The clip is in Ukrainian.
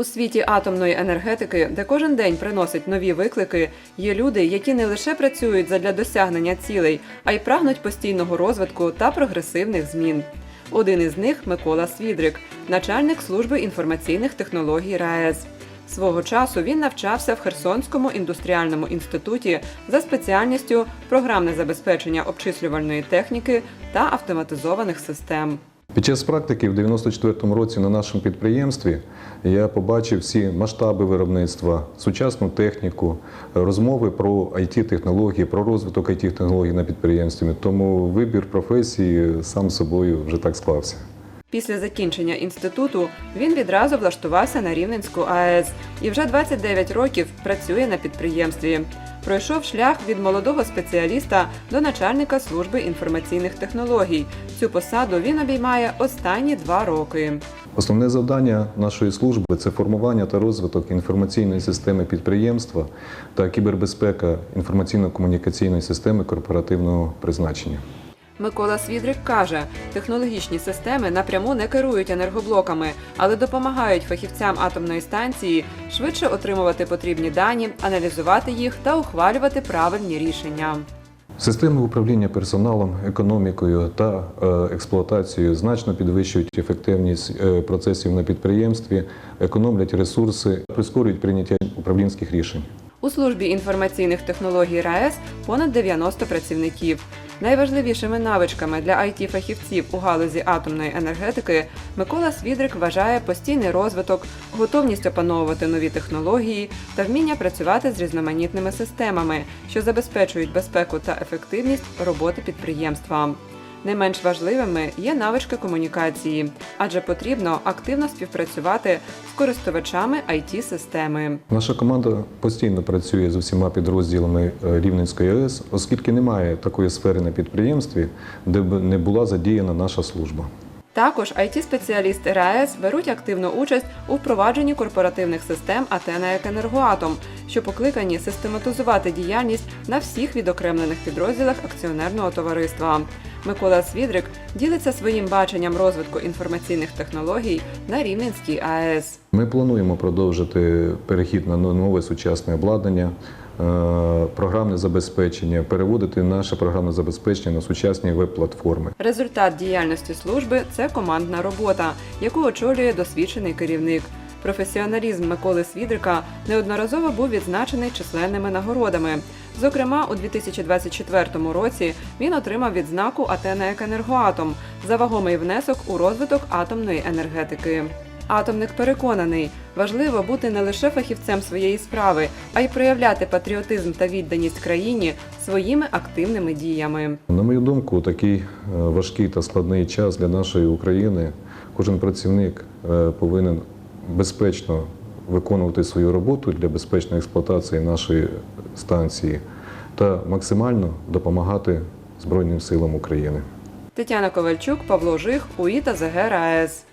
У світі атомної енергетики, де кожен день приносить нові виклики, є люди, які не лише працюють задля досягнення цілей, а й прагнуть постійного розвитку та прогресивних змін. Один із них Микола Свідрик, начальник служби інформаційних технологій РаЕС. Свого часу він навчався в Херсонському індустріальному інституті за спеціальністю програмне забезпечення обчислювальної техніки та автоматизованих систем. Під час практики в 94-му році на нашому підприємстві я побачив всі масштаби виробництва, сучасну техніку, розмови про it технології про розвиток it технологій на підприємстві. Тому вибір професії сам собою вже так склався. Після закінчення інституту він відразу влаштувався на Рівненську АЕС і вже 29 років працює на підприємстві. Пройшов шлях від молодого спеціаліста до начальника служби інформаційних технологій. Цю посаду він обіймає останні два роки. Основне завдання нашої служби це формування та розвиток інформаційної системи підприємства та кібербезпека інформаційно-комунікаційної системи корпоративного призначення. Микола Свідрик каже, технологічні системи напряму не керують енергоблоками, але допомагають фахівцям атомної станції швидше отримувати потрібні дані, аналізувати їх та ухвалювати правильні рішення. Системи управління персоналом, економікою та е, експлуатацією значно підвищують ефективність е, процесів на підприємстві, економлять ресурси, прискорюють прийняття управлінських рішень. У службі інформаційних технологій РаЕС понад 90 працівників. Найважливішими навичками для it фахівців у галузі атомної енергетики Микола Свідрик вважає постійний розвиток, готовність опановувати нові технології та вміння працювати з різноманітними системами, що забезпечують безпеку та ефективність роботи підприємства. Не менш важливими є навички комунікації, адже потрібно активно співпрацювати з користувачами it системи Наша команда постійно працює з усіма підрозділами е, Рівненської АЕС, оскільки немає такої сфери на підприємстві, де б не була задіяна наша служба. Також it спеціалісти РаЕС беруть активну участь у впровадженні корпоративних систем АТ на «Екенергоатом», що покликані систематизувати діяльність на всіх відокремлених підрозділах акціонерного товариства. Микола Свідрик ділиться своїм баченням розвитку інформаційних технологій на Рівненській АЕС. Ми плануємо продовжити перехід на нове сучасне обладнання, е, програмне забезпечення, переводити наше програмне забезпечення на сучасні веб-платформи. Результат діяльності служби це командна робота, яку очолює досвідчений керівник. Професіоналізм Миколи Свідрика неодноразово був відзначений численними нагородами. Зокрема, у 2024 році він отримав відзнаку «АТ на «Екенергоатом» за вагомий внесок у розвиток атомної енергетики. Атомник переконаний, важливо бути не лише фахівцем своєї справи, а й проявляти патріотизм та відданість країні своїми активними діями. На мою думку, такий е, важкий та складний час для нашої України кожен працівник е, повинен безпечно виконувати свою роботу для безпечної експлуатації нашої станції та максимально допомагати Збройним силам України. Тетяна Ковальчук, Павло Жих, УІТА ЗГ РаЕС.